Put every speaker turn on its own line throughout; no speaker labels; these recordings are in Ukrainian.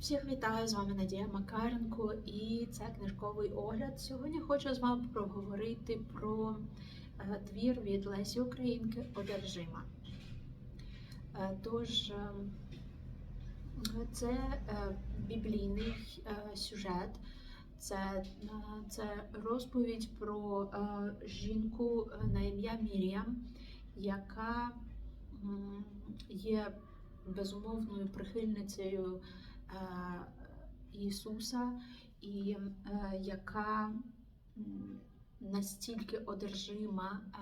Всіх вітаю! З вами Надія Макаренко і це книжковий огляд. Сьогодні хочу з вами проговорити про е, твір від Лесі Українки Одержима. Е, Тож, е, це біблійний сюжет, це, це розповідь про жінку на ім'я Мір'ям, яка є безумовною прихильницею Ісуса, і е, яка настільки одержима е,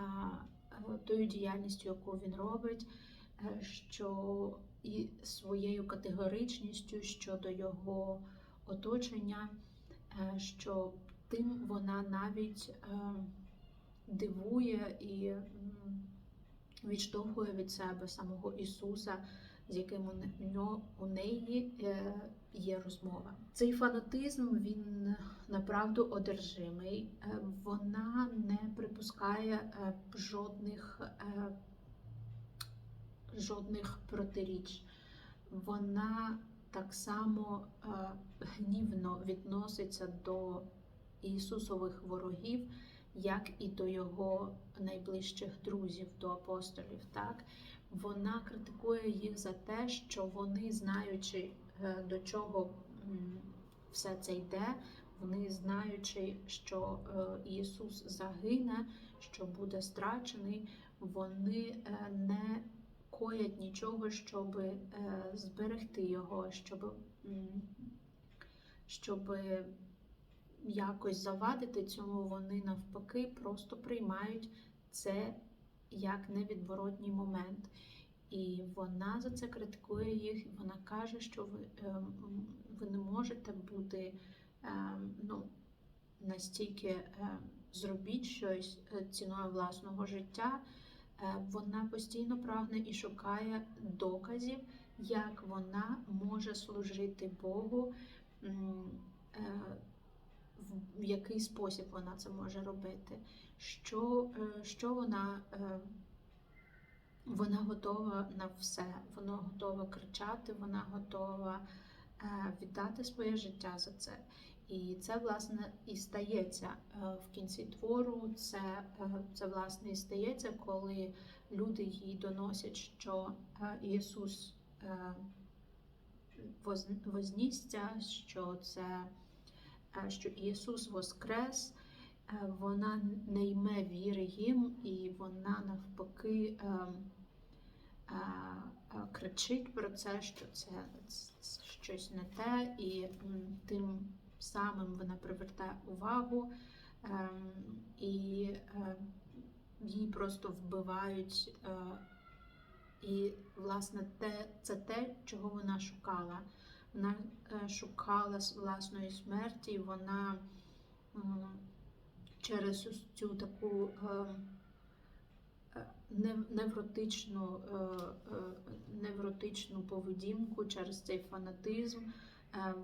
е, тою діяльністю, яку він робить, е, що і своєю категоричністю щодо його оточення, е, що тим вона навіть е, дивує і відштовхує від себе самого Ісуса, з яким у не- у неї е, є розмова. Цей фанатизм він направду одержимий. Е, Вона не припускає е, жодних, жодних протиріч. Вона так само гнівно відноситься до Ісусових ворогів, як і до його найближчих друзів, до апостолів. Так? Вона критикує їх за те, що вони, знаючи, е, до чого все це йде, вони знаючи, що е, Ісус загине, що буде страчений, вони е, не коять нічого, щоб зберегти його, щоб, щоб якось завадити цьому, вони навпаки просто приймають це як невідворотній момент. І вона за це критикує їх. Вона каже, що ви, ем, ви не можете бути ем, ну, настільки ем, зробіть щось е, ціною власного життя. Е, Вона постійно прагне і шукає доказів, як вона може служити Богу, е, в який спосіб вона це може робити, що, е, що вона. е, вона готова на все, вона готова кричати, вона готова е, віддати своє життя за це. І це, власне, і стається в кінці твору. Це, це власне, і стається, коли люди їй доносять, що Ісус вознісся, що це що Ісус воскрес. Е, Вона не йме віри їм, і вона навпаки е, е, е, кричить про це, що це щось не те, і тим самим вона привертає увагу, ем, і е, її просто вбивають. е, І, власне, те, це те, чого вона шукала. Вона е, шукала власної смерті, вона через цю таку е, е, невротичну, невротичну поведінку, через цей фанатизм.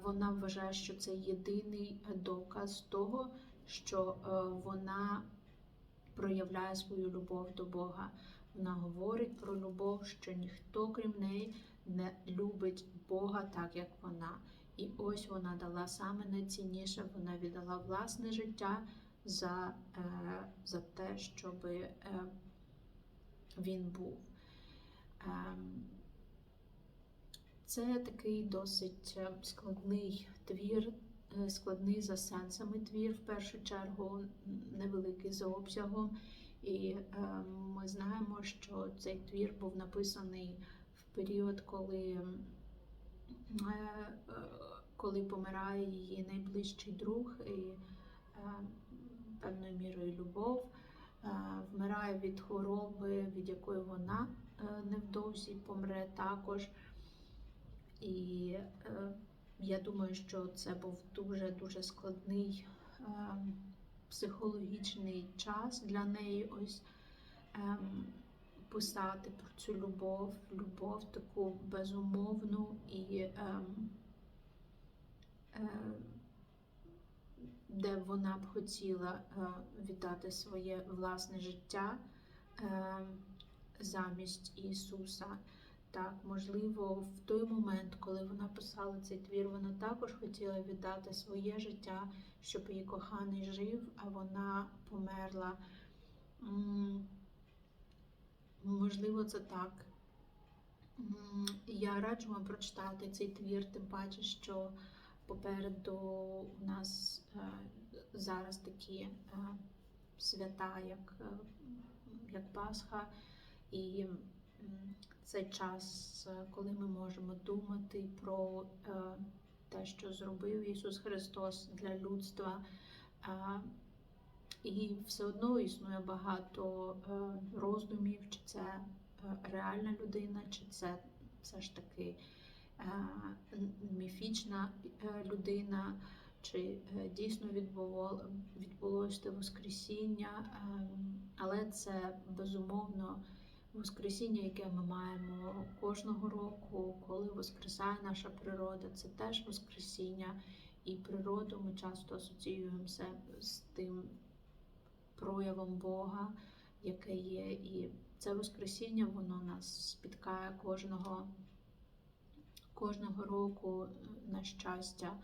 Вона вважає, що це єдиний доказ того, що вона проявляє свою любов до Бога. Вона говорить про любов, що ніхто крім неї не любить Бога так, як вона. І ось вона дала саме найцінніше, вона віддала власне життя за, е, за те, щоб е, він був. Ем, Це такий досить е, складний твір, складний за сенсами твір, в першу чергу, невеликий за обсягом. І е, ми знаємо, що цей твір був написаний в період, коли, коли помирає її найближчий друг і е, певною мірою любов, е, вмирає від хвороби, від якої вона е, невдовзі помре також. І е, я думаю, що це був дуже-дуже складний е, психологічний час для неї ось ем, писати про цю любов, любов таку безумовну і ем, е, де вона б хотіла е, віддати своє власне життя е, замість Ісуса. Так, можливо, в той момент, коли вона написала цей твір, вона також хотіла віддати своє життя, щоб її коханий жив, а вона померла. Можливо, це так. Я раджу вам прочитати цей твір, тим паче, що попереду у нас е, зараз такі е, свята, як, е, як Пасха, і цей час, коли ми можемо думати про те, що зробив Ісус Христос для людства. І все одно існує багато е, роздумів, чи це е, реальна людина, чи це все ж таки е, міфічна людина, чи дійсно відбулося те Воскресіння. Ем, Але це безумовно Воскресіння, яке ми маємо кожного року, коли воскресає наша природа, це теж Воскресіння. І природу ми часто асоціюємося з тим проявом Бога, яке є. І це Воскресіння, воно нас спіткає кожного, кожного року е, на щастя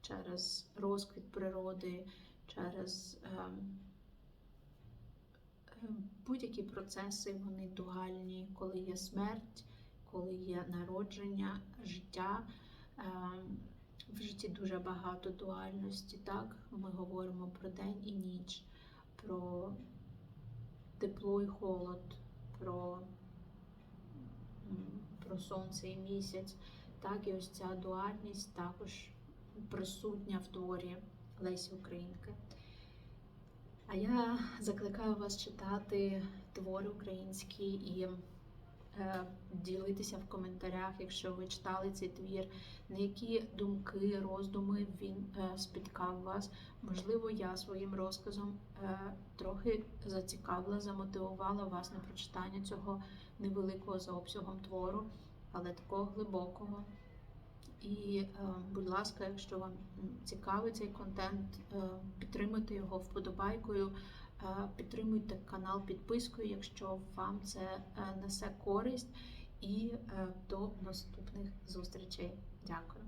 через розквіт природи, через ем, ем, будь-які процеси, вони дуальні, коли є смерть, коли є народження, життя. Ем, в житті дуже багато дуальності, так? Ми говоримо про день і ніч, про тепло і холод, про, про сонце і місяць. Так, і ось ця дуальність також присутня в творі Лесі Українки. А я закликаю вас читати твори українські і ділитися в коментарях, якщо ви читали цей твір, на які думки, роздуми він е, спіткав вас. Можливо, я своїм розказом е, трохи зацікавила, замотивувала вас на прочитання цього невеликого за обсягом твору, але такого глибокого. І, е, будь ласка, якщо вам цікавий цей контент, е, підтримуйте його вподобайкою, е, підтримуйте канал підпискою, якщо вам це е, несе користь. І е, до наступних зустрічей. Дякую.